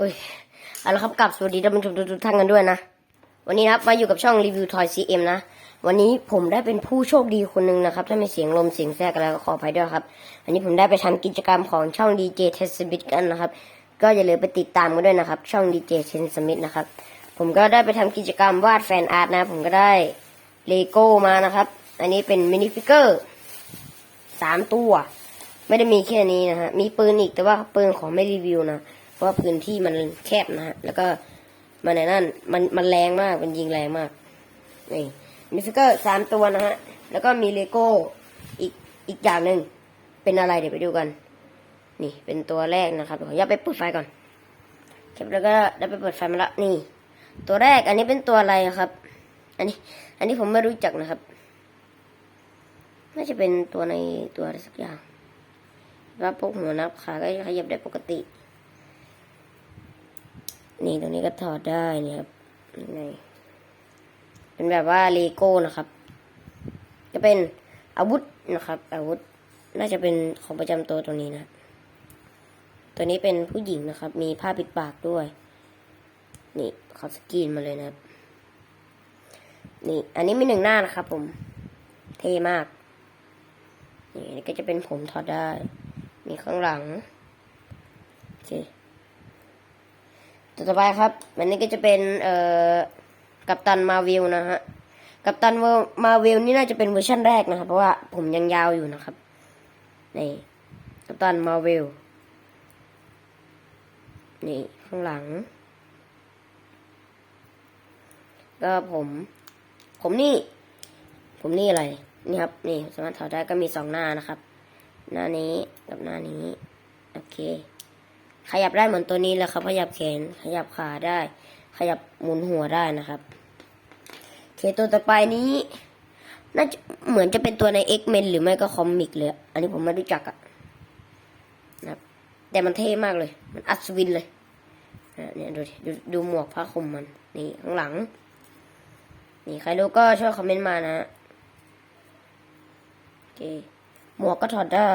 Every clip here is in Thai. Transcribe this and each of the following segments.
โอ้ยเอาละครับกลับสวัสดีท่านผู้ชมทุกท่านกันด้วยนะ วันนี้นะครับมาอยู่กับช่องรีวิวทอยซีเอ็มนะ วันนี้ผมได้เป็นผู้โชคดีคนหนึ่งนะครับ ถ้ามีเสียงลมเสียงแทรกอะไรก็ขออภัยด้วยครับ อันนี้ผมได้ไปทำกิจกรรมของช่องดีเจเทสบิทกันนะครับ ก็อย่าลืมไปติดตามกันด้วยนะครับ ช่องดีเจเทสมิทนะครับ ผมก็ได้ไปทำกิจกรรมวาดแฟนอาร์ตนะ ผมก็ได้เลโก้มานะครับ อันนี้เป็นมินิฟิกเกอร์สามตัว ไม่ได้มีแค่นี้นะฮะ มีปืนอีกแต่ว่าปืนของไม่รีวิวนะ เพราะพื้นที่มันแคบนะฮะ แล้วก็มันในนั่นมันมันแรงมากมันยิงแรงมากนี่มีฟิกเกอร์สามตัวนะฮะ แล้วก็มีเลโก้อีกอีกอย่างหนึ่งเป็นอะไรเดี๋ยวไปดูกัน นี่เป็นตัวแรกนะครับเดี๋ยวขออนุญาตไปเปิดไฟก่อนครับแล้วก็ได้ไปเปิดไฟมาละนี่ ตัวแรกอันนี้เป็นตัวอะไรครับ อันนี้ อันนี้ผมไม่รู้จักนะครับน่าจะเป็นตัวในตัวอะไรสักอย่างรับพวกหัวนับขาก็ขยับได้ปกติ นี่ตรงนี้ก็ถอดได้นี่ครับนี่เป็นแบบว่าเลโก้นะครับ จะเป็นอาวุธนะครับ อาวุธน่าจะเป็นของประจำตัวตัวนี้นะ ตัวนี้เป็นผู้หญิงนะครับ มีผ้าปิดปากด้วย นี่เขาสกรีนมาเลยนะครับ นี่ อันนี้มีหนึ่งหน้านะครับ ผม เท่มาก นี่ก็จะเป็นผมถอดได้ มีข้างหลัง โอเค ต่อไปครับอันนี้ก็จะเป็นเอ่อกัปตันมาวิลนะฮะกัปตันมาวิลนี่น่าจะเป็นเวอร์ชันแรกนะครับ เพราะว่าผมยังยาวอยู่นะครับนี่กัปตันมาวิลนี่ข้างหลัง ก็ผม ผมนี่ ผมนี่อะไร นี่ครับ นี่สามารถถอดได้ก็มีสองหน้านะครับ หน้านี้กับหน้านี้ โอเค ขยับได้เหมือนตัวนี้แหละครับ ขยับแขน ขยับขาได้ ขยับหมุนหัวได้นะครับเคตัวต่อไปนี้น่าจะเหมือนจะเป็นตัวใน X-Men หรือไม่ก็คอมิกเลย อันนี้ผมไม่รู้จักอะนะครับแต่มันเท่มากเลย มันอัศวินเลยเนี่ยดูดิดูดูหมวกผ้าคลุมมัน นี่ ข้างหลัง นี่ใครรู้ก็ช่วยคอมเมนต์มานะโอเคหมวกก็ถอดได้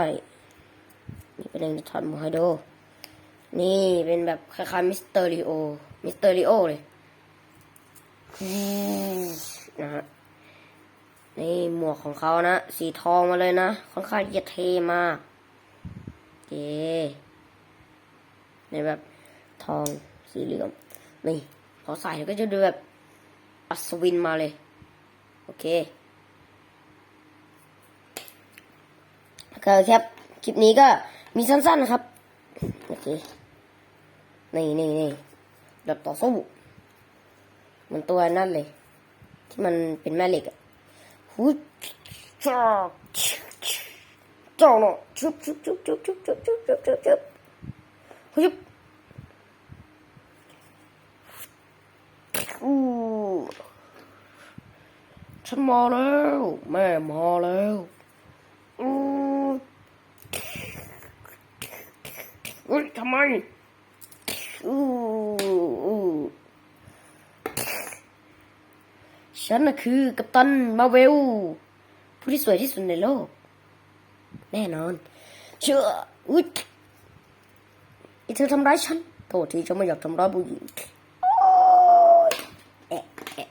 นี่เป็นเรื่องถอดหมวกให้ดู นี่เป็นแบบคล้ายๆมิสเตอริโอ มิสเตอริโอเลยนะฮะนี่หมวกของเขานะ สีทองมาเลยนะ ค่อนข้างจะเท่มากโอเคในแบบทองสีเหลือง นี่พอใส่ก็จะดูแบบอัศวินมาเลย โอเคก็ครับ คลิปนี้ก็มีสั้นๆนะครับ โอเค นี่นี่นี่แบบต่อสู้เหมันตัวนั่นเลย ที่มันเป็นแม่เหล็กอะหูจ้าจ้าเนาะชุบชุบชุบชุบชุบชุบชุบชุบชุบชุบหุบอู้ฉันมาแล้วแม่มาแล้วอู้เฮ้ยทำไม ฉันน่ะคือกัปตันมาเวล ผู้ที่สวยที่สุดในโลก แน่นอน เชื่ออุ๊ยไอเธอทำร้ายฉัน โทษทีฉันไม่อยากทำร้ายผู้หญิงโอ๊ยแอะแอะ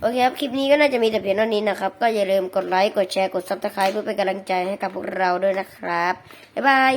โอเคครับ คลิปนี้ก็น่าจะมีแต่เพียงเท่านี้นะครับ ก็อย่าลืมกดไลค์ กดแชร์ กดซับสไครป์เพื่อเป็นกำลังใจให้กับพวกเราด้วยนะครับ บ๊ายบาย